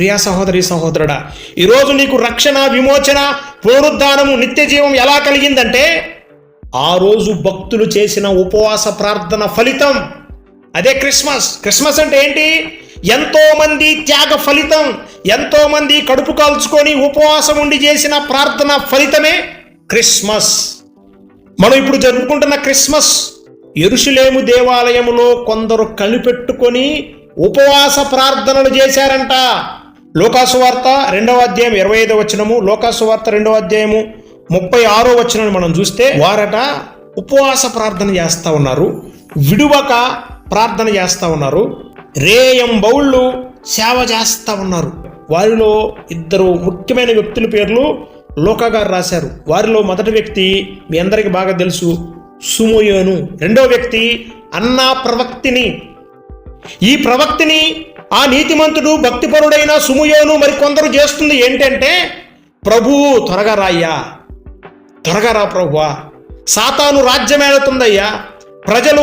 ప్రియా సహోదరి సహోదరుడా ఈరోజు నీకు రక్షణ విమోచన పునరుద్ధానము నిత్య జీవం ఎలా కలిగిందంటే ఆ రోజు భక్తులు చేసిన ఉపవాస ప్రార్థన ఫలితం. అదే క్రిస్మస్. క్రిస్మస్ అంటే ఏంటి? ఎంతో మంది త్యాగ ఫలితం ఎంతో మంది కడుపు కాల్చుకొని ఉపవాసం ఉండి చేసిన ప్రార్థన ఫలితమే క్రిస్మస్. మనం ఇప్పుడు జరుపుకుంటున్న క్రిస్మస్ ఎరుషులేము దేవాలయములో కొందరు కనిపెట్టుకొని ఉపవాస ప్రార్థనలు చేశారంట. లోకాసువార్త రెండవ అధ్యాయం ఇరవై ఐదో వచనము లోకాసువార్త రెండవ అధ్యాయము ముప్పై ఆరో వచనం మనం చూస్తే వారట ఉపవాస ప్రార్థన చేస్తూ ఉన్నారు విడువక ప్రార్థన చేస్తూ ఉన్నారు రేయం బౌళ్ళు సేవ చేస్తూ ఉన్నారు. వారిలో ఇద్దరు ముఖ్యమైన వ్యక్తుల పేర్లు లోకా గారు రాశారు. వారిలో మొదటి వ్యక్తి మీ అందరికీ బాగా తెలుసు సుమోయోను. రెండో వ్యక్తి అన్నా ప్రవక్తిని. ఈ ప్రవక్తిని ఆ నీతిమంతుడు భక్తిపరుడైన సుముయోను మరికొందరు చేస్తుంది ఏంటంటే ప్రభువు త్వరగా రాయ్యా. త్వరగా రా ప్రభువా. సాతాను రాజ్యమేళతుందయ్యా. ప్రజలు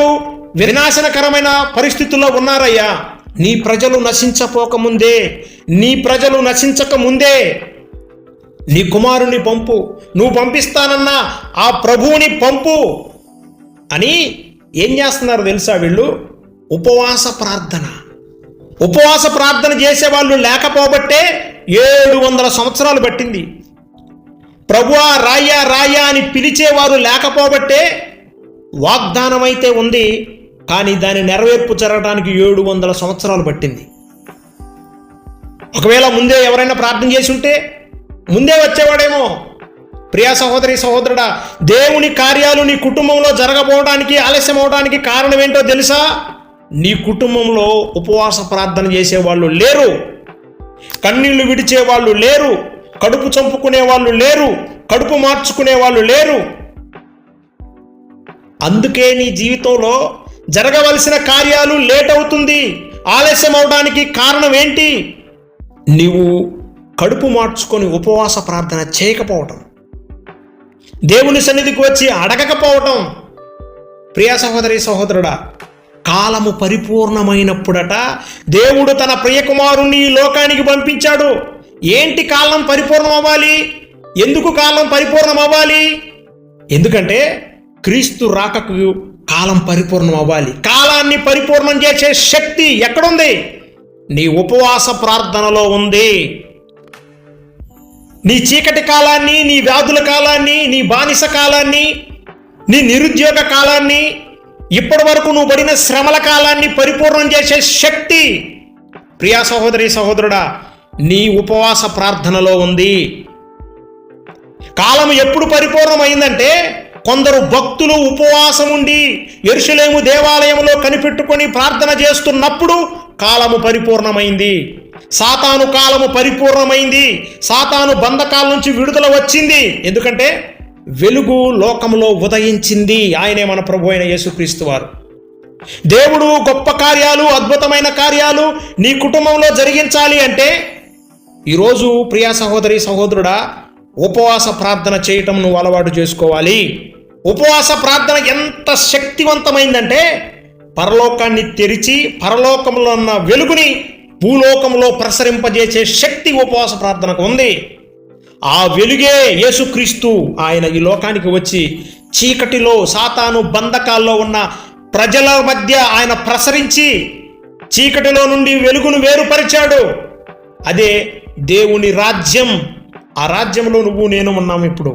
వినాశనకరమైన పరిస్థితుల్లో ఉన్నారయ్యా. నీ ప్రజలు నశించపోకముందే నీ ప్రజలు నశించక ముందే నీ కుమారుని పంపు. నువ్వు పంపిస్తానన్న ఆ ప్రభువుని పంపు. అని ఏం చేస్తున్నారు తెలుసా వీళ్ళు? ఉపవాస ప్రార్థన. ఉపవాస ప్రార్థన చేసేవాళ్ళు లేకపోబట్టే ఏడు వందల సంవత్సరాలు పట్టింది. ప్రభువా రాయ్యా రాయ్యా అని పిలిచేవారు లేకపోబట్టే వాగ్దానం అయితే ఉంది కానీ దాని నెరవేర్పు జరగడానికి ఏడు వందల సంవత్సరాలు పట్టింది. ఒకవేళ ముందే ఎవరైనా ప్రార్థన చేసి ఉంటే ముందే వచ్చేవాడేమో. ప్రియా సహోదరి సహోదరుడా దేవుని కార్యాలు నీ కుటుంబంలో జరగబోవడానికి ఆలస్యం అవడానికి కారణం ఏంటో తెలుసా? నీ కుటుంబంలో ఉపవాస ప్రార్థన చేసేవాళ్ళు లేరు. కన్నీళ్ళు విడిచే వాళ్ళు లేరు. కడుపు చంపుకునే వాళ్ళు లేరు. కడుపు మార్చుకునే వాళ్ళు లేరు. అందుకే నీ జీవితంలో జరగవలసిన కార్యాలు లేట్ అవుతుంది. ఆలస్యం అవడానికి కారణం ఏంటి? నీవు కడుపు మార్చుకొని ఉపవాస ప్రార్థన చేయకపోవటం. దేవుని సన్నిధికి వచ్చి అడగకపోవటం. ప్రియ సహోదరి సహోదరుడా కాలము పరిపూర్ణమైనప్పుడట దేవుడు తన ప్రియకుమారుణ్ణి ఈ లోకానికి పంపించాడు. ఏంటి కాలం పరిపూర్ణం అవ్వాలి ఎందుకు కాలం పరిపూర్ణం అవ్వాలి ఎందుకంటే క్రీస్తు రాకకు కాలం పరిపూర్ణం అవ్వాలి కాలాన్ని పరిపూర్ణం చేసే శక్తి ఎక్కడుంది? నీ ఉపవాస ప్రార్థనలో ఉంది. నీ చీకటి కాలాన్ని నీ వ్యాధుల కాలాన్ని నీ బానిస కాలాన్ని నీ నిరుద్యోగ కాలాన్ని ఇప్పటి వరకు నువ్వు పడిన శ్రమల కాలాన్ని పరిపూర్ణం చేసే శక్తి. ప్రియా సహోదరి సహోదరుడా నీ ఉపవాస ప్రార్థనలో ఉంది. కాలం ఎప్పుడు పరిపూర్ణమైందంటే కొందరు భక్తులు ఉపవాసం ఉండి ఎరుసలేము దేవాలయంలో కనిపెట్టుకొని ప్రార్థన చేస్తున్నప్పుడు కాలము పరిపూర్ణమైంది. సాతాను కాలము పరిపూర్ణమైంది. సాతాను బంధకాల నుంచి విడుదల వచ్చింది. ఎందుకంటే వెలుగు లోకంలో ఉదయించింది ఆయనే మన ప్రభు అయిన యేసుక్రీస్తు వారు. దేవుడు గొప్ప కార్యాలు అద్భుతమైన కార్యాలు నీ కుటుంబంలో జరిగించాలి అంటే ఈరోజు ప్రియా సహోదరి సహోదరుడా ఉపవాస ప్రార్థన చేయటం నువ్వు అలవాటు చేసుకోవాలి. ఉపవాస ప్రార్థన ఎంత శక్తివంతమైందంటే పరలోకాన్ని తెరిచి పరలోకంలో ఉన్న వెలుగుని భూలోకంలో ప్రసరింపజేసే శక్తి ఉపవాస ప్రార్థనకు ఉంది. ఆ వెలుగే యేసుక్రీస్తు ఆయన ఈ లోకానికి వచ్చి చీకటిలో సాతాను బంధకాల్లో ఉన్న ప్రజల మధ్య ఆయన ప్రసరించి చీకటిలో నుండి వెలుగును వేరుపరిచాడు. అదే దేవుని రాజ్యం. ఆ రాజ్యంలో నువ్వు నేను ఉన్నాం ఇప్పుడు.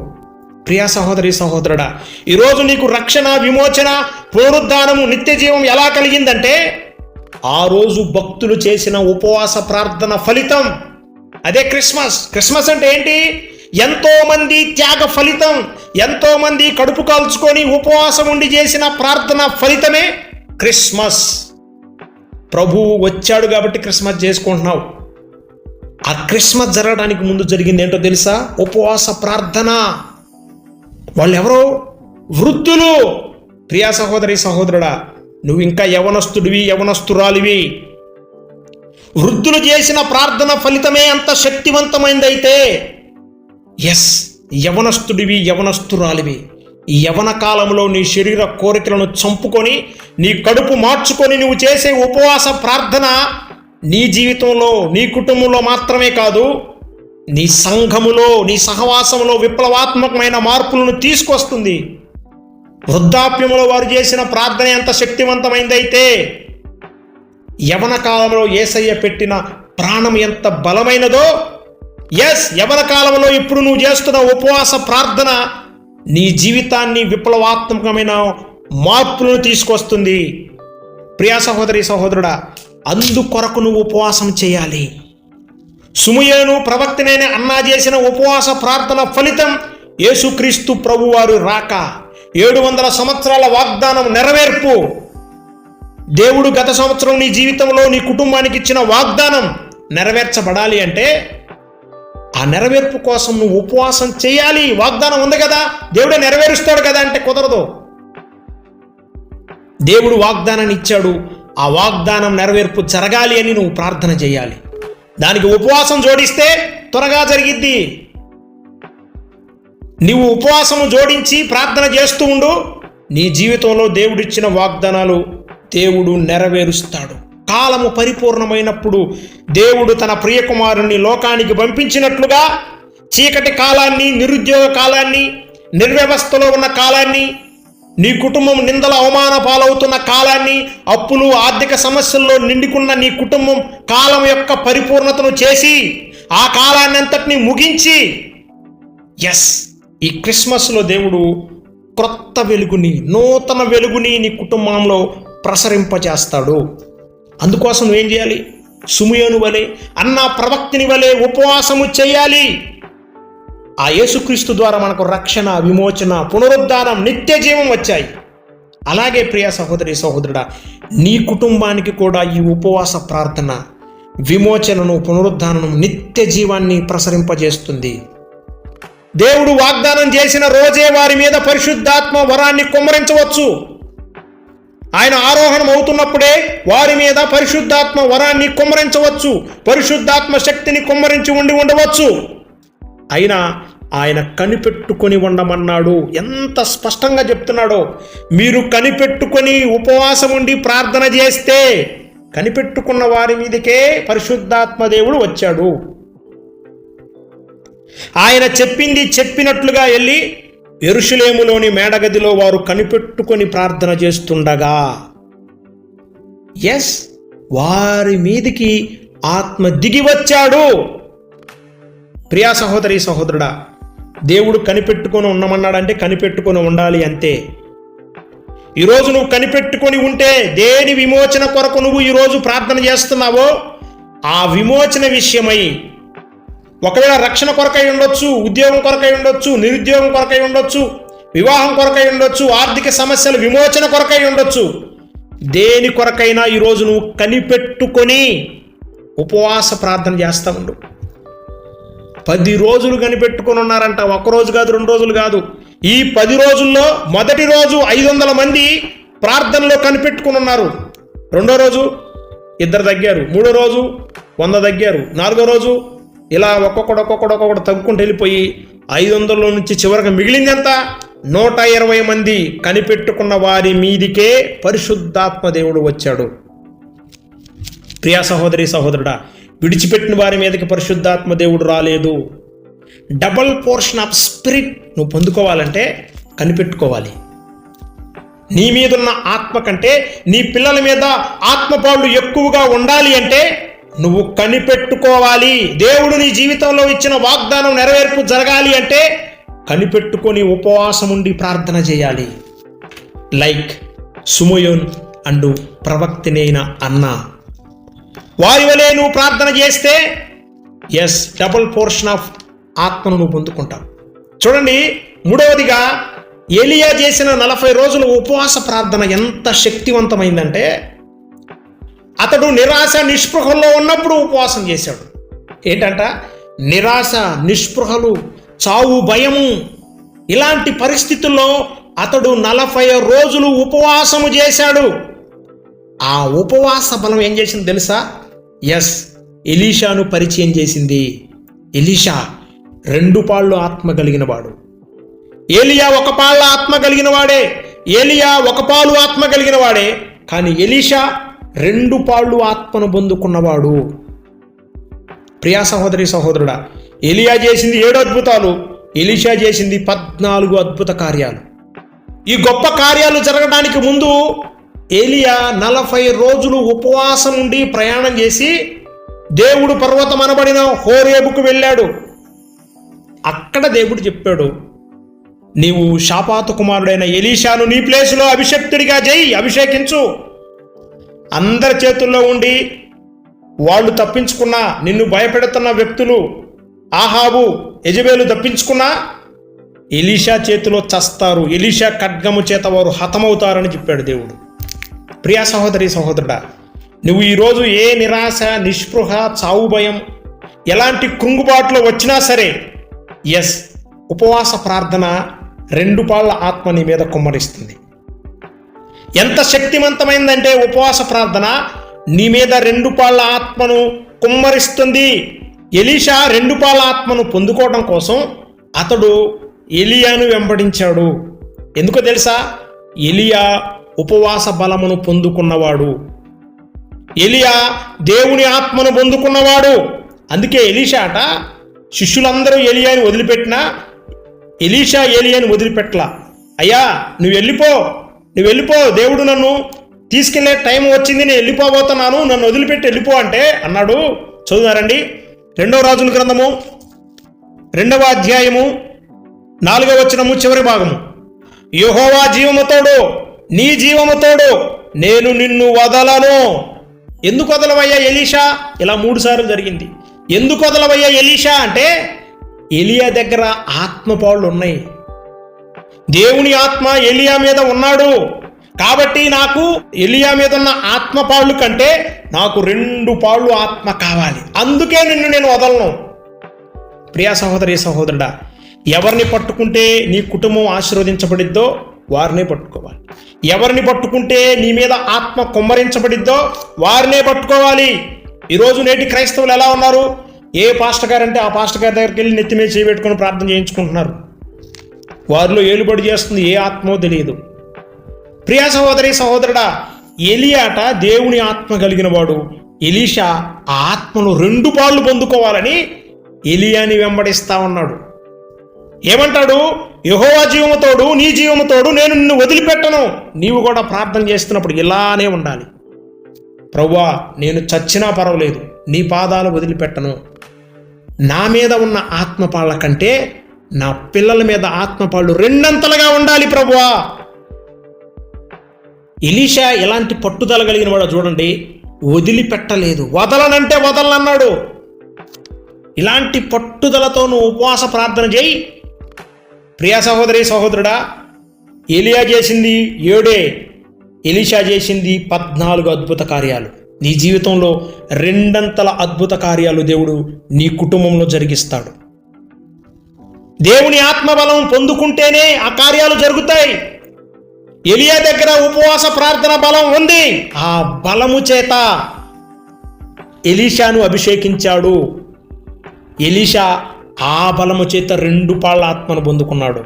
ప్రియా సహోదరి సహోదరుడా ఈరోజు నీకు రక్షణ విమోచన పునరుద్ధానము నిత్య జీవం ఎలా కలిగిందంటే ఆ రోజు భక్తులు చేసిన ఉపవాస ప్రార్థన ఫలితం అదే క్రిస్మస్. క్రిస్మస్ అంటే ఏంటి? ఎంతోమంది త్యాగ ఫలితం ఎంతోమంది కడుపు కాల్చుకొని ఉపవాసం ఉండి చేసిన ప్రార్థన ఫలితమే క్రిస్మస్. ప్రభువు వచ్చాడు కాబట్టి క్రిస్మస్ చేసుకుంటున్నావు. ఆ క్రిస్మస్ జరగడానికి ముందు జరిగింది ఏంటో తెలుసా? ఉపవాస ప్రార్థన. వాళ్ళు ఎవరో వృద్ధులు. ప్రియా సహోదరి సహోదరుడా నువ్వు ఇంకా యవనస్తుడివి యవనస్తురాలివి. వృద్ధులు చేసిన ప్రార్థన ఫలితమే అంత శక్తివంతమైందైతే. ఎస్ యవనస్తుడివి యవనస్తురాలివి. యవన కాలంలో నీ శరీర కోరికలను చంపుకొని నీ కడుపు మార్చుకొని నువ్వు చేసే ఉపవాస ప్రార్థన నీ జీవితంలో నీ కుటుంబంలో మాత్రమే కాదు నీ సంఘములో నీ సహవాసంలో విప్లవాత్మకమైన మార్పులను తీసుకొస్తుంది. వృద్ధాప్యంలో వారు చేసిన ప్రార్థన ఎంత శక్తివంతమైందైతే యవన కాలంలో ఏసయ్య పెట్టిన ప్రాణం ఎంత బలమైనదో? ఎస్ యవన కాలంలో ఇప్పుడు నువ్వు చేస్తున్న ఉపవాస ప్రార్థన నీ జీవితాన్ని విప్లవాత్మకమైన మార్పులను తీసుకొస్తుంది. ప్రియా సహోదరి సహోదరుడా అందుకొరకు నువ్వు ఉపవాసం చేయాలి. సుమయేను ప్రవక్తనైన అన్నా చేసిన ఉపవాస ప్రార్థన ఫలితం యేసుక్రీస్తు ప్రభువారు రాక. ఏడు వందల సంవత్సరాల వాగ్దానం నెరవేర్పు. దేవుడు గత సంవత్సరం నీ జీవితంలో నీ కుటుంబానికి ఇచ్చిన వాగ్దానం నెరవేర్చబడాలి అంటే ఆ నెరవేర్పు కోసం నువ్వు ఉపవాసం చేయాలి. వాగ్దానం ఉంది కదా. దేవుడే నెరవేరుస్తాడు కదా అంటే కుదరదు. దేవుడు వాగ్దానాన్ని ఇచ్చాడు. ఆ వాగ్దానం నెరవేర్పు జరగాలి అని నువ్వు ప్రార్థన చేయాలి. దానికి ఉపవాసం జోడిస్తే త్వరగా జరిగిద్ది. నీవు ఉపవాసము జోడించి ప్రార్థన చేస్తూ ఉండు. నీ జీవితంలో దేవుడిచ్చిన వాగ్దానాలు దేవుడు నెరవేరుస్తాడు. కాలము పరిపూర్ణమైనప్పుడు దేవుడు తన ప్రియకుమారుని లోకానికి పంపించినట్లుగా చీకటి కాలాన్ని నిరుద్యోగ కాలాన్ని నిర్వ్యవస్థలో ఉన్న కాలాన్ని నీ కుటుంబం నిందల అవమాన పాలవుతున్న కాలాన్ని అప్పులు ఆర్థిక సమస్యల్లో నిండుకున్న నీ కుటుంబం కాలం యొక్క పరిపూర్ణతను చేసి ఆ కాలాన్ని అంతటిని ముగించి ఎస్ ఈ క్రిస్మస్లో దేవుడు క్రొత్త వెలుగుని నూతన వెలుగుని నీ కుటుంబంలో ప్రసరింపజేస్తాడు. అందుకోసం ఏం చేయాలి? సుమయోను వలె అన్న ప్రవక్తిని వలె ఉపవాసము చేయాలి. ఆ యేసుక్రీస్తు ద్వారా మనకు రక్షణ విమోచన పునరుద్ధానం నిత్య జీవం వచ్చాయి. అలాగే ప్రియ సహోదరి సహోదరుడా నీ కుటుంబానికి కూడా ఈ ఉపవాస ప్రార్థన విమోచనను పునరుద్ధానను నిత్య జీవాన్ని ప్రసరింపజేస్తుంది. దేవుడు వాగ్దానం చేసిన రోజే వారి మీద పరిశుద్ధాత్మ వరాన్ని కుమ్మరించవచ్చు. ఆయన ఆరోహణం అవుతున్నప్పుడే వారి మీద పరిశుద్ధాత్మ వరాన్ని కుమ్మరించవచ్చు పరిశుద్ధాత్మ శక్తిని కుమ్మరించి ఉండి ఉండవచ్చు. అయినా ఆయన కనిపెట్టుకొని ఉండమన్నాడు. ఎంత స్పష్టంగా చెప్తున్నాడో. మీరు కనిపెట్టుకొని ఉపవాసం ఉండి ప్రార్థన చేస్తే కనిపెట్టుకున్న వారి మీదకే పరిశుద్ధాత్మ దేవుడు వచ్చాడు. ఆయన చెప్పింది చెప్పినట్లుగా వెళ్ళి ఎరుషులేములోని మేడగదిలో వారు కనిపెట్టుకొని ప్రార్థన చేస్తుండగా ఎస్ వారి మీదికి ఆత్మ దిగి వచ్చాడు. ప్రియా సహోదరి సహోదరుడా దేవుడు కనిపెట్టుకొని ఉండమన్నాడంటే కనిపెట్టుకొని ఉండాలి అంతే. ఈరోజు నువ్వు కనిపెట్టుకొని ఉంటే దేని విమోచన కొరకు నువ్వు ఈరోజు ప్రార్థన చేస్తున్నావో ఆ విమోచన విషయమై ఒకవేళ రక్షణ కొరకై ఉండొచ్చు ఉద్యోగం కొరకై ఉండొచ్చు నిరుద్యోగం కొరకై ఉండొచ్చు వివాహం కొరకై ఉండొచ్చు ఆర్థిక సమస్యల విమోచన కొరకై ఉండొచ్చు. దేని కొరకైనా ఈరోజు నువ్వు కనిపెట్టుకొని ఉపవాస ప్రార్థన చేస్తూ ఉండు. పది రోజులు కనిపెట్టుకుని ఉన్నారంట. ఒక రోజు కాదు రెండు రోజులు కాదు. ఈ పది రోజుల్లో మొదటి రోజు ఐదు వందల మంది ప్రార్థనలో కనిపెట్టుకుని ఉన్నారు. రెండో రోజు ఇద్దరు తగ్గారు. మూడో రోజు వంద తగ్గారు. నాలుగో రోజు ఇలా ఒక్కొక్కడు ఒక్కొక్కడు ఒక్కొక్కడు తగ్గుకుంటూ వెళ్ళిపోయి ఐదు వందల నుంచి చివరికి మిగిలింది ఎంత నూట ఇరవై మంది కనిపెట్టుకున్న వారి మీదికే పరిశుద్ధాత్మ దేవుడు వచ్చాడు. ప్రియా సహోదరి సహోదరుడా విడిచిపెట్టిన వారి మీదకి పరిశుద్ధాత్మ దేవుడు రాలేదు. డబల్ పోర్షన్ ఆఫ్ స్పిరిట్ నువ్వు పొందుకోవాలంటే కనిపెట్టుకోవాలి. నీ మీదున్న ఆత్మ కంటే నీ పిల్లల మీద ఆత్మపాళ్ళు ఎక్కువగా ఉండాలి అంటే నువ్వు కనిపెట్టుకోవాలి. దేవుడు నీ జీవితంలో ఇచ్చిన వాగ్దానం నెరవేర్పు జరగాలి అంటే కనిపెట్టుకొని ఉపవాసం ఉండి ప్రార్థన చేయాలి. లైక్ సుమయోన్ అండు ప్రవక్తినైన అన్న. వాయువలే నువ్వు ప్రార్థన చేస్తే ఎస్ డబుల్ పోర్షన్ ఆఫ్ ఆత్మను నువ్వు పొందుకుంటావు. చూడండి మూడవదిగా ఏలియా చేసిన నలభై రోజుల ఉపవాస ప్రార్థన ఎంత శక్తివంతమైందంటే అతడు నిరాశ నిస్పృహల్లో ఉన్నప్పుడు ఉపవాసం చేశాడు. ఏంటంట? నిరాశ నిస్పృహలు చావు భయము. ఇలాంటి పరిస్థితుల్లో అతడు నలభై రోజులు ఉపవాసము చేశాడు. ఆ ఉపవాస బలం ఏం చేసింది తెలుసా? ఎస్ ఎలీషాను పరిచయం చేసింది. ఎలీషా రెండు పాళ్ళు ఆత్మ కలిగిన వాడు. ఏలియా ఒక పాళ్ళ ఆత్మ కలిగిన వాడే. ఏలియా ఒక పాలు ఆత్మ కలిగిన వాడే. కానీ ఎలీషా రెండు పాళ్ళు ఆత్మను పొందుకున్నవాడు. ప్రియా సహోదరి సహోదరుడా ఎలియా చేసింది ఏడు అద్భుతాలు. ఎలిషా చేసింది పద్నాలుగు అద్భుత కార్యాలు. ఈ గొప్ప కార్యాలు జరగడానికి ముందు ఏలియా నలభై రోజులు ఉపవాసం ఉండి ప్రయాణం చేసి దేవుడు పర్వతం అనబడిన హోరేబుకు వెళ్ళాడు. అక్కడ దేవుడు చెప్పాడు నీవు శాపాత కుమారుడైన ఎలీషాను నీ ప్లేసులో అభిషక్తుడిగా చేయి అభిషేకించు. అందరి చేతుల్లో ఉండి వాళ్ళు తప్పించుకున్నా నిన్ను భయపెడుతున్న వ్యక్తులు ఆహాబు యజబేలు తప్పించుకున్నా ఎలీషా చేతిలో చస్తారు. ఎలీషా ఖడ్గము చేత వారు హతమవుతారని చెప్పాడు దేవుడు. ప్రియా సహోదరి సహోదరుడా నువ్వు ఈరోజు ఏ నిరాశ నిస్పృహ చావు భయం ఎలాంటి కృంగుబాట్లు వచ్చినా సరే ఎస్ ఉపవాస ప్రార్థన రెండు పాళ్ళ ఆత్మ నీ మీద కుమ్మరిస్తుంది. ఎంత శక్తివంతమైందంటే ఉపవాస ప్రార్థన. నీ మీద రెండు పాళ్ళ ఆత్మను కుమ్మరిస్తుంది. ఎలీషా రెండు పాళ్ళ ఆత్మను పొందుకోవడం కోసం అతడు ఎలియాను వెంబడించాడు. ఎందుకో తెలుసా? ఎలియా ఉపవాస బలమును పొందుకున్నవాడు. ఎలియా దేవుని ఆత్మను పొందుకున్నవాడు. అందుకే ఎలీషా అట శిష్యులందరూ ఎలియాని వదిలిపెట్టినా ఎలీషా ఏలియాని వదిలిపెట్టలా. అయ్యా నువ్వు వెళ్ళిపో. నువ్వు వెళ్ళిపో దేవుడు నన్ను తీసుకెళ్ళే టైం వచ్చింది నేను వెళ్ళిపోబోతున్నాను నన్ను వదిలిపెట్టి వెళ్ళిపో అంటే అన్నాడు. చదువునారండి రెండవ రాజుల గ్రంథము రెండవ అధ్యాయము నాలుగవ వచనము చివరి భాగము. యహోవా జీవముతోడు నీ జీవముతోడు నేను నిన్ను వదలను. ఎందుకు వదలవయ్యా ఎలీషా? ఇలా మూడు సార్లు జరిగింది. ఎందుకు వదలవయ్యా ఎలీషా అంటే ఎలియా దగ్గర ఆత్మపాళ్ళు ఉన్నాయి. దేవుని ఆత్మ ఎలియా మీద ఉన్నాడు. కాబట్టి నాకు ఎలియా మీద ఉన్న ఆత్మ పాళ్ళు కంటే నాకు రెండు పాళ్ళు ఆత్మ కావాలి. అందుకే నిన్ను నేను వదలను. ప్రియా సహోదరి సహోదరుడా ఎవరిని పట్టుకుంటే నీ కుటుంబం ఆశీర్వదించబడిద్దో వారినే పట్టుకోవాలి. ఎవరిని పట్టుకుంటే నీ మీద ఆత్మ కుమ్మరించబడిద్దో వారినే పట్టుకోవాలి. ఈరోజు నేటి క్రైస్తవులు ఎలా ఉన్నారు? ఏ పాస్టర్ గారు అంటే ఆ పాస్టర్ గారి దగ్గరికి వెళ్ళి నెత్తిమే చేయబెట్టుకుని ప్రార్థన చేయించుకుంటున్నారు. వారిలో ఏలుబడి చేస్తుంది ఏ ఆత్మో తెలియదు. ప్రియా సహోదరి సహోదరుడా ఎలియాట దేవుని ఆత్మ కలిగిన వాడు ఎలీషా ఆ ఆత్మను రెండు పాళ్ళు పొందుకోవాలని ఎలియాని వెంబడిస్తా ఉన్నాడు. ఏమంటాడు? యహోవా జీవముతోడు నీ జీవముతోడు నేను నిన్ను వదిలిపెట్టను. నీవు కూడా ప్రార్థన చేస్తున్నప్పుడు ఇలానే ఉండాలి. ప్రవ్వా నేను చచ్చినా పర్వాలేదు. నీ పాదాలు వదిలిపెట్టను. నా మీద ఉన్న ఆత్మపాళ్ళ కంటే నా పిల్లల మీద ఆత్మపాళ్ళు రెండంతలుగా ఉండాలి ప్రభువా. ఎలీషా ఎలాంటి పట్టుదల కలిగిన వాడు చూడండి వదిలిపెట్టలేదు. వదలనంటే వదలనన్నాడు. ఇలాంటి పట్టుదలతో నువ్వు ఉపవాస ప్రార్థన చేయి. ప్రియా సహోదరి సహోదరుడా ఎలియా చేసింది ఏడే? ఎలీషా చేసింది పద్నాలుగు అద్భుత కార్యాలు. నీ జీవితంలో రెండంతల అద్భుత కార్యాలు దేవుడు నీ కుటుంబంలో జరిగిస్తాడు. దేవుని ఆత్మబలం పొందుకుంటేనే ఆ కార్యాలు జరుగుతాయి. ఎలియా దగ్గర ఉపవాస ప్రార్థన బలం ఉంది. ఆ బలము చేత ఎలీషాను అభిషేకించాడు. ఎలీషా ఆ బలము చేత రెండు పాళ్ళ ఆత్మను పొందుకున్నాడు.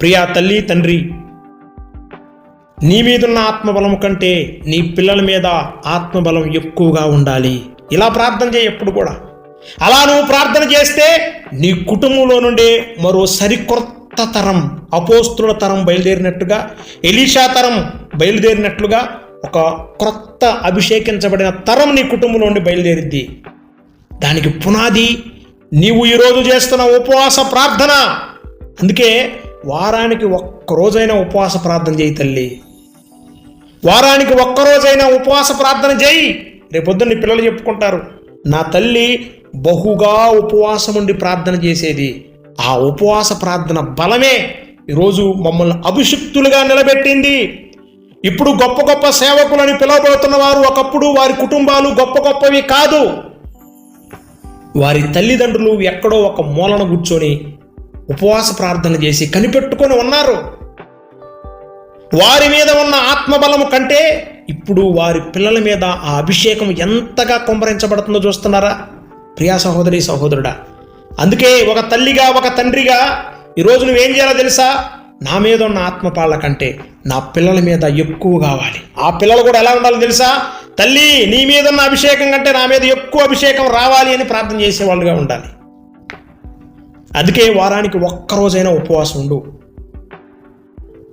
ప్రియా తల్లి తండ్రి నీ మీదున్న ఆత్మబలం కంటే నీ పిల్లల మీద ఆత్మబలం ఎక్కువగా ఉండాలి. ఇలా ప్రార్థన చేయి ఎప్పుడు కూడా. అలా నువ్వు ప్రార్థన చేస్తే నీ కుటుంబంలో నుండే మరో సరికొత్త తరం అపోస్తుల తరం బయలుదేరినట్టుగా ఎలీషా తరం బయలుదేరినట్లుగా ఒక క్రొత్త అభిషేకించబడిన తరం నీ కుటుంబంలో నుండి బయలుదేరిద్ది. దానికి పునాది నీవు ఈరోజు చేస్తున్న ఉపవాస ప్రార్థన. అందుకే వారానికి ఒక్కరోజైనా ఉపవాస ప్రార్థన చేయి తల్లి. వారానికి ఒక్కరోజైనా ఉపవాస ప్రార్థన చేయి. రేపొద్దున నీ పిల్లలు చెప్పుకుంటారు. నా తల్లి బహుగా ఉపవాసం ఉండి ప్రార్థన చేసేది. ఆ ఉపవాస ప్రార్థన బలమే ఈరోజు మమ్మల్ని అభిషిక్తులుగా నిలబెట్టింది. ఇప్పుడు గొప్ప గొప్ప సేవకులని పిలవబడుతున్న వారు ఒకప్పుడు వారి కుటుంబాలు గొప్ప గొప్పవి కాదు. వారి తల్లిదండ్రులు ఎక్కడో ఒక మూలన కూర్చొని ఉపవాస ప్రార్థన చేసి కనిపెట్టుకొని ఉన్నారు. వారి మీద ఉన్న ఆత్మబలము కంటే ఇప్పుడు వారి పిల్లల మీద ఆ అభిషేకం ఎంతగా కుమ్మరించబడుతుందో చూస్తున్నారా? ప్రియా సహోదరి సహోదరుడా అందుకే ఒక తల్లిగా ఒక తండ్రిగా ఈరోజు నువ్వేం చేయాలో తెలుసా? నా మీద ఉన్న ఆత్మపాల కంటే నా పిల్లల మీద ఎక్కువ కావాలి. ఆ పిల్లలు కూడా ఎలా ఉండాలో తెలుసా? తల్లి నీ మీద ఉన్న అభిషేకం కంటే నా మీద ఎక్కువ అభిషేకం రావాలి అని ప్రార్థన చేసేవాళ్ళుగా ఉండాలి. అందుకే వారానికి ఒక్కరోజైనా ఉపవాసం ఉండు.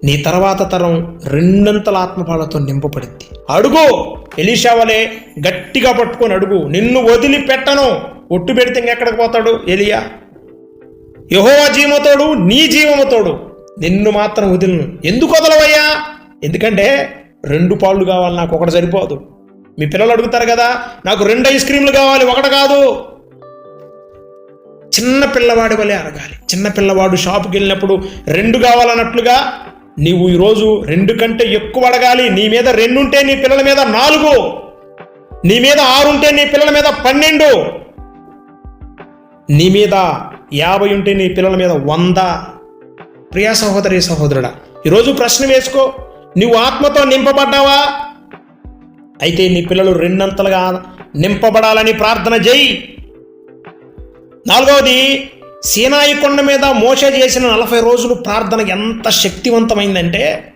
నీ తర్వాత తరం రెండంతల ఆత్మపాలతో నింపబడింది. అడుగు! ఎలీషా వలే గట్టిగా పట్టుకొని అడుగు. నిన్ను వదిలిపెట్టను. ఒట్టు పెడితే ఇంకెక్కడికి పోతాడు ఎలియా? యహోవా జీవమతోడు నీ జీవమతోడు నిన్ను మాత్రం వదిలను. ఎందుకు వదలవయ్యా? ఎందుకంటే రెండు పాళ్ళు కావాలి నాకు ఒకటి సరిపోదు. మీ పిల్లలు అడుగుతారు కదా నాకు రెండు ఐస్ క్రీమ్లు కావాలి ఒకటి కాదు. చిన్న పిల్లవాడి వలె అడగాలి చిన్న పిల్లవాడు షాపుకి వెళ్ళినప్పుడు రెండు కావాలన్నట్లుగా నీవు ఈరోజు రెండు కంటే ఎక్కువ అడగాలి. నీ మీద రెండు ఉంటే నీ పిల్లల మీద నాలుగు. నీ మీద ఆరుంటే నీ పిల్లల మీద పన్నెండు. నీ మీద యాభై ఉంటే నీ పిల్లల మీద వంద. ప్రియా సహోదరి సహోదరుడా ఈరోజు ప్రశ్న వేసుకో. నువ్వు ఆత్మతో నింపబడ్డావా? అయితే నీ పిల్లలు రెండంతలుగా నింపబడాలని ప్రార్థన చేయి. నాలుగవది సీనాయి కొండ మీద మోస చేసిన నలభై రోజులు ప్రార్థన ఎంత శక్తివంతమైందంటే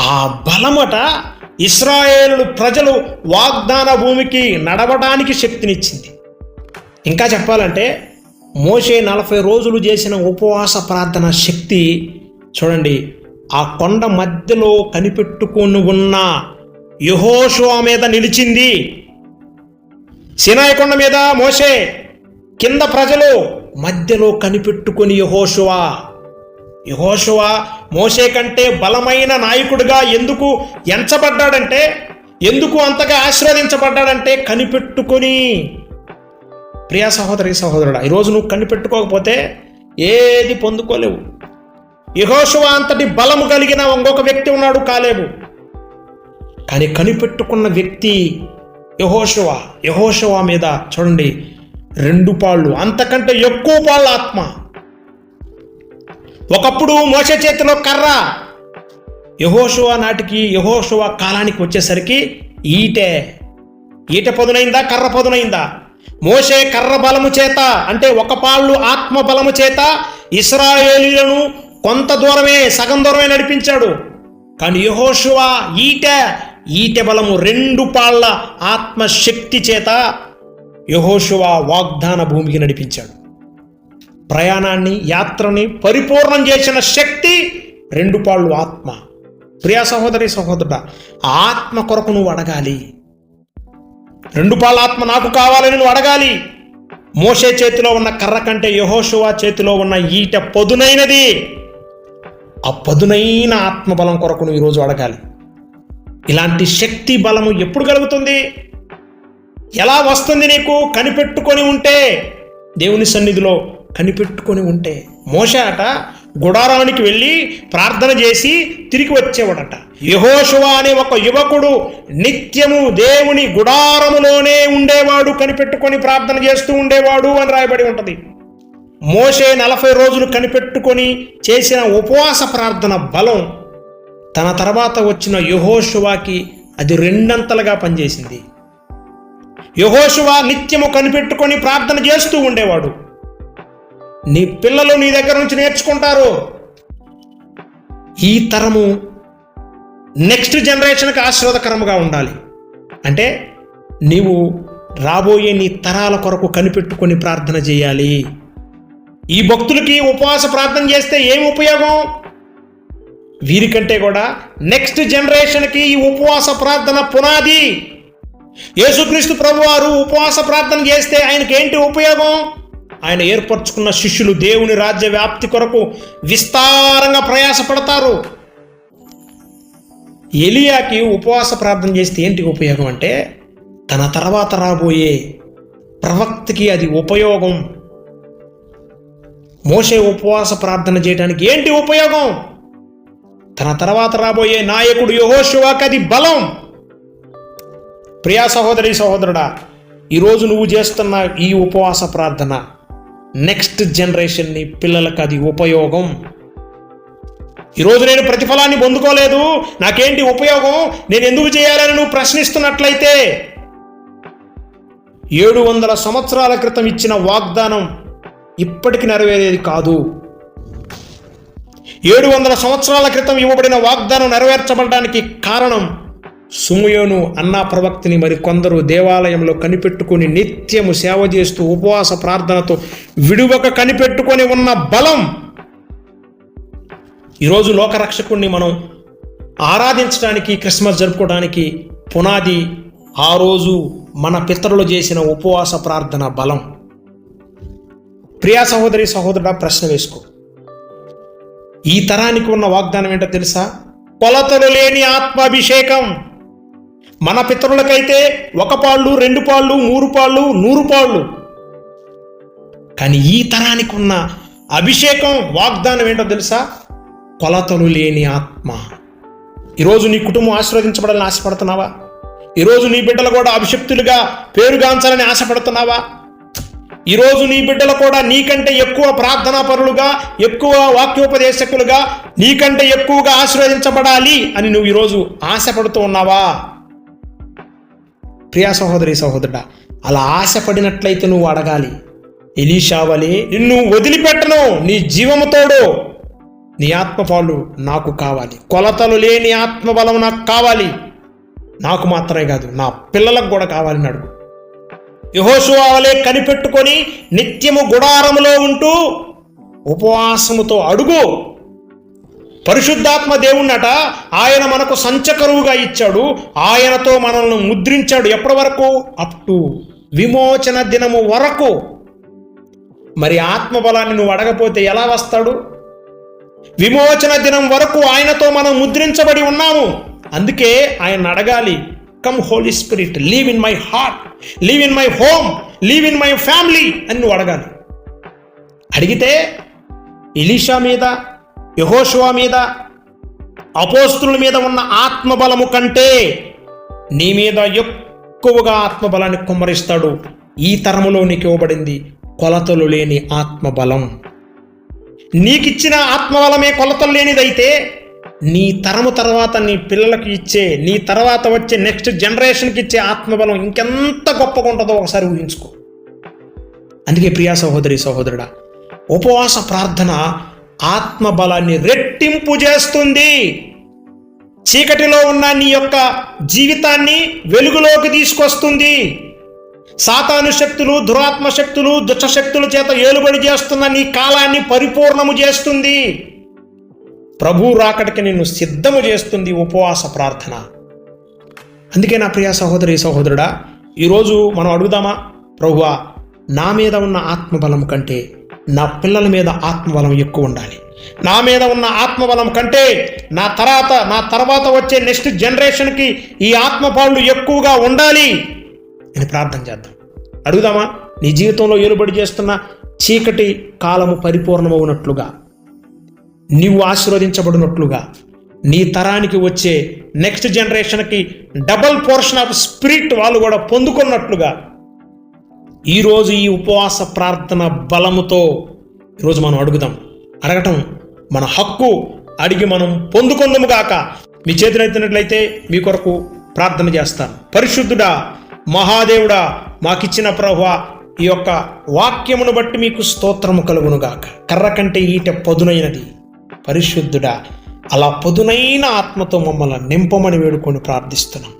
ఆ బలమట ఇస్రాయేలు ప్రజలు వాగ్దాన భూమికి నడవడానికి శక్తినిచ్చింది. ఇంకా చెప్పాలంటే మోషే నలభై రోజులు చేసిన ఉపవాస ప్రార్థన శక్తి చూడండి ఆ కొండ మధ్యలో కనిపెట్టుకొని ఉన్న యహోషువా మీద నిలిచింది. సినాయకొండ మీద మోసే కింద ప్రజలు మధ్యలో కనిపెట్టుకొని యహోషువా. యహోషువా మోషే కంటే బలమైన నాయకుడిగా ఎందుకు ఎంచబడ్డాడంటే ఎందుకు అంతగా ఆశీర్వదించబడ్డాడంటే కనిపెట్టుకొని. ప్రియ సహోదరి సహోదరుడా ఈరోజు నువ్వు కనిపెట్టుకోకపోతే ఏది పొందుకోలేవు. యహోషువ అంతటి బలము కలిగిన ఇంకొక వ్యక్తి ఉన్నాడు కాలేవు కానీ కనిపెట్టుకున్న వ్యక్తి యహోషువ. యహోషువ మీద చూడండి రెండు పాళ్ళు. అంతకంటే ఎక్కువ పాళ్ళ ఆత్మ. ఒకప్పుడు మోస చేతిలో కర్ర. యహోషువ నాటికి యహోషువ కాలానికి వచ్చేసరికి ఈటే. ఈట పదునైందా? కర్ర పదునైందా? మోసే కర్ర బలము చేత అంటే ఒక పాళ్ళు ఆత్మ బలము చేత ఇస్రాయేలీలను కొంత దూరమే సగం దూరమే నడిపించాడు. కానీ యహోషువ ఈట ఈట బలము రెండు పాళ్ళ ఆత్మశక్తి చేత యహోశువ వాగ్దాన భూమికి నడిపించాడు. ప్రయాణాన్ని యాత్రని పరిపూర్ణం చేసిన శక్తి రెండు పాళ్ళు ఆత్మ. ప్రియా సహోదరి సహోదరుడ ఆత్మ కొరకు నువ్వు అడగాలి. రెండు పాళ్ళ ఆత్మ నాకు కావాలని నువ్వు అడగాలి. మోసే చేతిలో ఉన్న కర్ర కంటే యహోశువా చేతిలో ఉన్న ఈట పదునైనది. ఆ పదునైన ఆత్మబలం కొరకు నువ్వు ఈరోజు అడగాలి. ఇలాంటి శక్తి బలము ఎప్పుడు కలుగుతుంది? ఎలా వస్తుంది నీకు కనిపెట్టుకొని ఉంటే? దేవుని సన్నిధిలో కనిపెట్టుకొని ఉంటే. మోషాట గుడారానికి వెళ్ళి ప్రార్థన చేసి తిరిగి వచ్చేవాడట. యహోశువ అనే ఒక యువకుడు నిత్యము దేవుని గుడారములోనే ఉండేవాడు కనిపెట్టుకొని ప్రార్థన చేస్తూ ఉండేవాడు అని రాయబడి ఉంటుంది. మోషే నలభై రోజులు కనిపెట్టుకొని చేసిన ఉపవాస ప్రార్థన బలం తన తర్వాత వచ్చిన యహోశువాకి అది రెండంతలుగా పనిచేసింది. యహోశువ నిత్యము కనిపెట్టుకొని ప్రార్థన చేస్తూ ఉండేవాడు. నీ పిల్లలు నీ దగ్గర నుంచి నేర్చుకుంటారు. ఈ తరము నెక్స్ట్ జనరేషన్కి ఆశీర్వాదకరంగా ఉండాలి. అంటే నీవు రాబోయే నీ తరాల కొరకు కనిపెట్టుకొని ప్రార్థన చేయాలి. ఈ భక్తులకి ఉపవాస ప్రార్థన చేస్తే ఏం ఉపయోగం? వీరికంటే కూడా నెక్స్ట్ జనరేషన్కి ఈ ఉపవాస ప్రార్థన పునాది. యేసుక్రీస్తు ప్రభువారు ఉపవాస ప్రార్థన చేస్తే ఆయనకి ఏంటి ఉపయోగం? ఆయన ఏర్పరచుకున్న శిష్యులు దేవుని రాజ్య వ్యాప్తి కొరకు విస్తారంగా ప్రయాసపడతారు. ఎలియాకి ఉపవాస ప్రార్థన చేస్తే ఏంటి ఉపయోగం అంటే తన తర్వాత రాబోయే ప్రవక్తకి అది ఉపయోగం. మోసే ఉపవాస ప్రార్థన చేయడానికి ఏంటి ఉపయోగం? తన తర్వాత రాబోయే నాయకుడు యహోశివాకి అది బలం. ప్రియా సహోదరి సహోదరుడా ఈరోజు నువ్వు చేస్తున్న ఈ ఉపవాస ప్రార్థన నెక్స్ట్ జనరేషన్ని పిల్లలకు అది ఉపయోగం. ఈరోజు నేను ప్రతిఫలాన్ని పొందుకోలేదు. నాకేంటి ఉపయోగం? నేను ఎందుకు చేయాలని నువ్వు ప్రశ్నిస్తున్నట్లయితే ఏడు వందల సంవత్సరాల క్రితం ఇచ్చిన వాగ్దానం ఇప్పటికి నెరవేరేది కాదు. ఏడు వందల సంవత్సరాల క్రితం ఇవ్వబడిన వాగ్దానం నెరవేర్చబడడానికి కారణం సుమయోను అన్నా ప్రవక్తిని మరి కొందరు దేవాలయంలో కనిపెట్టుకుని నిత్యము సేవ చేస్తూ ఉపవాస ప్రార్థనతో విడువక కనిపెట్టుకొని ఉన్న బలం. ఈరోజు లోకరక్షకుణ్ణి మనం ఆరాధించడానికి క్రిస్మస్ జరుపుకోవడానికి పునాది ఆ రోజు మన పితరులు చేసిన ఉపవాస ప్రార్థన బలం. ప్రియా సహోదరి సహోదరుడా ప్రశ్న వేసుకో. ఈ తరానికి ఉన్న వాగ్దానం ఏంటో తెలుసా? కొలతలు లేని ఆత్మాభిషేకం. మన పితరులకైతే ఒక పాళ్ళు రెండు పాళ్ళు మూడు పాళ్ళు నూరు పాళ్ళు. కానీ ఈ తరానికి ఉన్న అభిషేకం వాగ్దానం ఏంటో తెలుసా? కొలతలు లేని ఆత్మ. ఈరోజు నీ కుటుంబం ఆశీర్వదించబడాలని ఆశపడుతున్నావా? ఈరోజు నీ బిడ్డలు కూడా అభిషక్తులుగా పేరుగాంచాలని ఆశపడుతున్నావా? ఈరోజు నీ బిడ్డలు కూడా నీకంటే ఎక్కువ ప్రార్థనా పరులుగా ఎక్కువ వాక్యోపదేశకులుగా నీకంటే ఎక్కువగా ఆశీర్వదించబడాలి అని నువ్వు ఈరోజు ఆశపడుతూ ఉన్నావా? ప్రియా సహోదరి సహోదరుడా అలా ఆశపడినట్లయితే నువ్వు అడగాలి. ఎలీషావలే నిన్ను వదిలిపెట్టను నీ జీవముతోడు నీ ఆత్మపాలు నాకు కావాలి. కొలతలు లేని ఆత్మబలం నాకు కావాలి. నాకు మాత్రమే కాదు నా పిల్లలకు కూడా కావాలని అడుగు. యహోశువాలే కనిపెట్టుకొని నిత్యము గుడారములో ఉంటూ ఉపవాసముతో అడుగు. పరిశుద్ధాత్మ దేవుణ్ణట ఆయన మనకు సంచకరువుగా ఇచ్చాడు. ఆయనతో మనల్ని ముద్రించాడు ఎప్పటి వరకు అప్ టు విమోచన దినము వరకు. మరి ఆత్మబలాన్ని నువ్వు అడగపోతే ఎలా వస్తాడు? విమోచన దినం వరకు ఆయనతో మనం ముద్రించబడి ఉన్నాము. అందుకే ఆయన అడగాలి come Holy Spirit live in my heart live in my home live in my family అని నువ్వు అడగాలి. అడిగితే ఇలీషా మీద యహోషువా మీద అపోస్తుల మీద ఉన్న ఆత్మబలము కంటే నీ మీద ఎక్కువగా ఆత్మబలాన్ని కుమ్మరిస్తాడు. ఈ తరములో నీకు ఇవ్వబడింది కొలతలు లేని ఆత్మబలం. నీకిచ్చిన ఆత్మబలమే కొలతలు లేనిదైతే నీ తరము తర్వాత నీ పిల్లలకు ఇచ్చే నీ తర్వాత వచ్చే నెక్స్ట్ జనరేషన్కి ఇచ్చే ఆత్మబలం ఇంకెంత గొప్పగా ఉంటుందో ఒకసారి ఊహించుకో. అందుకే ప్రియా సహోదరి సహోదరుడా ఉపవాస ప్రార్థన ఆత్మబలాన్ని రెట్టింపు చేస్తుంది. చీకటిలో ఉన్న నీ యొక్క జీవితాన్ని వెలుగులోకి తీసుకొస్తుంది. సాతాను శక్తులు దురాత్మ శక్తులు దుష్టశక్తుల చేత ఏలుబడి చేస్తున్న నీ కాలాన్ని పరిపూర్ణము చేస్తుంది. ప్రభు రాకడికి నిన్ను సిద్ధము చేస్తుంది ఉపవాస ప్రార్థన. అందుకే నా ప్రియ సహోదరి సహోదరుడా ఈరోజు మనం అడుగుదామా? ప్రభువా నా మీద ఉన్న ఆత్మబలం కంటే నా పిల్లల మీద ఆత్మబలం ఎక్కువ ఉండాలి. నా మీద ఉన్న ఆత్మబలం కంటే నా తర్వాత నా తర్వాత వచ్చే నెక్స్ట్ జనరేషన్కి ఈ ఆత్మపాళ్ళు ఎక్కువగా ఉండాలి అని ప్రార్థన చేద్దాం. అడుగుదామా? నీ జీవితంలో ఏలుబడి చేస్తున్న చీకటి కాలము పరిపూర్ణమవునట్లుగా నీవు ఆశీర్వదించబడినట్లుగా నీ తరానికి వచ్చే నెక్స్ట్ జనరేషన్కి డబల్ పోర్షన్ ఆఫ్ స్పిరిట్ వాళ్ళు కూడా పొందుకున్నట్లుగా ఈరోజు ఈ ఉపవాస ప్రార్థన బలముతో ఈరోజు మనం అడుగుదాం. అడగటం మన హక్కు అడిగి మనం పొందుకుందాము కాక మీ చేతులెత్తినట్లయితే మీ కొరకు ప్రార్థన చేస్తాను. పరిశుద్ధుడా మహాదేవుడా మాకిచ్చిన ప్రభు ఈ యొక్క వాక్యమును బట్టి మీకు స్తోత్రము కలుగునుగాక కర్ర కంటే ఈట పదునైనది. పరిశుద్ధుడా అలా పదునైన ఆత్మతో మమ్మల్ని నింపమని వేడుకొని ప్రార్థిస్తున్నాం.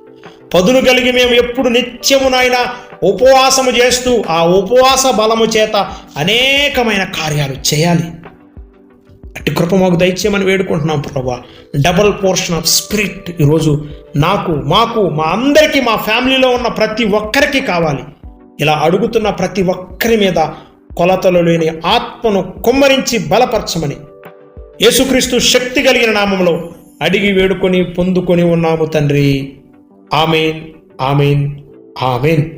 పదును కలిగి మేము ఎప్పుడు నిత్యమునైనా ఉపవాసము చేస్తూ ఆ ఉపవాస బలము చేత అనేకమైన కార్యాలు చేయాలి. అటు కృప మాకు దయచేయమని వేడుకుంటున్నాం ప్రభా. డబల్ పోర్షన్ ఆఫ్ స్పిరిట్ ఈరోజు నాకు మాకు మా అందరికీ మా ఫ్యామిలీలో ఉన్న ప్రతి ఒక్కరికి కావాలి. ఇలా అడుగుతున్న ప్రతి ఒక్కరి మీద కొలతలు లేని ఆత్మను కుమ్మరించి బలపరచమని యేసుక్రీస్తు శక్తి కలిగిన నామంలో అడిగి వేడుకొని పొందుకొని ఉన్నాము తండ్రి. Amen amen amen.